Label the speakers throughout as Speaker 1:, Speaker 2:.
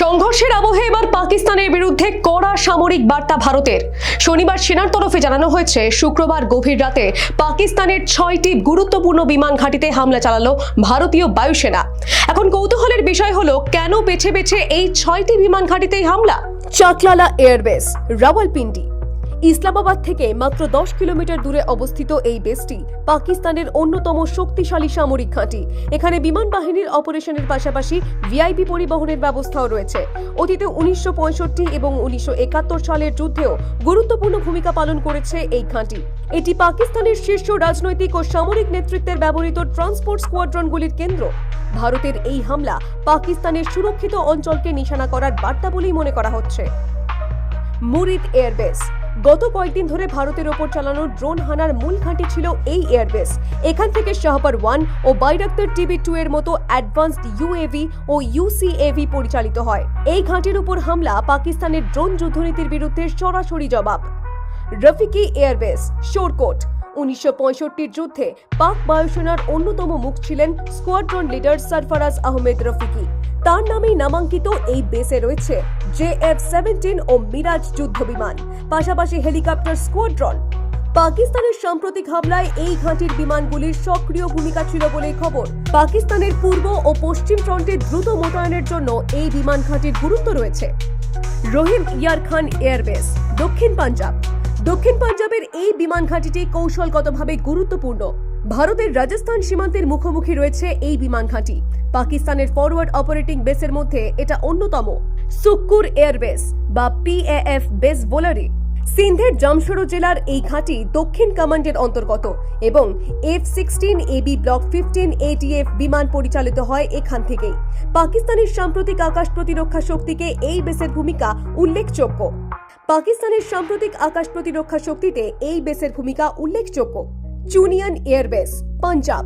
Speaker 1: সংঘর্ষের আবহে এবার পাকিস্তানের বিরুদ্ধে কড়া সামরিক বার্তা ভারতের। শনিবার সেনার তরফে জানানো হয়েছে, শুক্রবার গভীর রাতে পাকিস্তানের ছয়টি গুরুত্বপূর্ণ বিমান ঘাঁটিতে হামলা চালালো ভারতীয় বায়ুসেনা। এখন কৌতূহলের বিষয় হলো, কেন বেছে বেছে এই ছয়টি বিমান ঘাঁটিতেই হামলা? চাকলালা এয়ারবেস, রাওয়ালপিন্ডি। ইসলামাবাদ থেকে মাত্র দশ কিলোমিটার দূরে অবস্থিত এই বেসটি পাকিস্তানের অন্যতম শক্তিশালী সামরিক ঘাঁটি। এখানে বিমান বাহিনীর অপারেশনের পাশাপাশি ভিআইপি পরিবহনের ব্যবস্থাও রয়েছে। অতীতে উনিশশো পঁয়ষট্টি এবং উনিশশো একাত্তর সালের যুদ্ধেও গুরুত্বপূর্ণ ভূমিকা পালন করেছে এই ঘাঁটি। এটি পাকিস্তানের শীর্ষ রাজনৈতিক ও সামরিক নেতৃত্বের ব্যবহৃত ট্রান্সপোর্ট স্কোয়াড্রনগুলির কেন্দ্র। ভারতের এই হামলা পাকিস্তানের সুরক্ষিত অঞ্চলকে নিশানা করার বার্তা বলেই মনে করা হচ্ছে। মুরিদ এয়ারবেস গত কয়েকদিন ধরে ভারতের ওপর চালানো ড্রোন হানার মূল ঘাঁটি ছিল এই এয়ারবেস। এখান থেকে শাহপার ওয়ান ও বাইরাক্তার টিভি টু এর মতো অ্যাডভান্সড ইউএভি ও ইউসিএভি পরিচালিত হয়। এই ঘাঁটির উপর হামলা পাকিস্তানের ড্রোন যুদ্ধনীতির বিরুদ্ধে সরাসরি জবাব। রফিকি এয়ারবেস, শোরকোট। উনিশশো পঁয়ষট্টির যুদ্ধে পাক বায়ুসেনার অন্যতম মুখ ছিলেন স্কোয়াড্রন লিডার সরফরাজ আহমেদ রফিকি। তার নামেই নামাঙ্কিত এই বেসে রয়েছে জে এফ সেভেন্টিন ও মিরাজ যুদ্ধ বিমান পাশাপাশি হেলিকপ্টার স্কোয়াড্রন। পাকিস্তানের সাম্প্রতিক হামলায় এই ঘাঁটির বিমানগুলির সক্রিয় ভূমিকা ছিল বলে খবর। পাকিস্তানের পূর্ব ও পশ্চিম ফ্রন্টে দ্রুত মোতায়েনের জন্য এই বিমান ঘাঁটির গুরুত্ব রয়েছে। রহিম ইয়ার খান এয়ারবেস দক্ষিণ পাঞ্জাব। দক্ষিণ পাঞ্জাবের এই বিমান ঘাঁটিটি কৌশলগতভাবে গুরুত্বপূর্ণ। ভারতের রাজস্থান সীমান্তের মুখোমুখি রয়েছে এই বিমান ঘাঁটি। পাকিস্তানের ফরওয়ার্ড অপারেটিং বেসের মধ্যে এটা অন্যতম। সুক্কুর এয়ারবেস বা পিএএফ বেস বোলারে। সিন্ধের জামশোড়ো জেলার এই ঘাঁটি দক্ষিণ কমান্ডের অন্তর্গত এবং F sixteen AB block fifteen ATF বিমান পরিচালিত হয় এখান থেকেই। পাকিস্তানের সাম্প্রতিক আকাশ প্রতিরক্ষা শক্তিকে এই বেসের ভূমিকা উল্লেখযোগ্য। পাকিস্তানের সাম্প্রতিক আকাশ প্রতিরক্ষা শক্তিতে এই বেসের ভূমিকা উল্লেখযোগ্য। চুনিয়ান এয়ারবেস পাঞ্জাব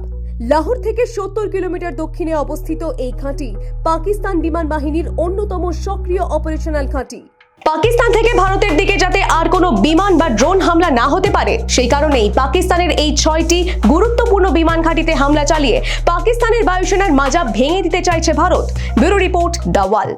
Speaker 1: লাহোর থেকে সত্তর কিলোমিটার দক্ষিণে অবস্থিত এই ঘাঁটি পাকিস্তান বিমান বাহিনীর অন্যতম সক্রিয় অপারেশনাল ঘাঁটি। পাকিস্তান থেকে ভারতের দিকে যাতে আর কোনো বিমান বা ড্রোন হামলা না হতে পারে, সেই কারণেই পাকিস্তানের এই ছয়টি গুরুত্বপূর্ণ বিমান ঘাঁটিতে হামলা চালিয়ে পাকিস্তানের বায়ুসেনার মাজা ভেঙে দিতে চাইছে Bharat. Bureau report the wall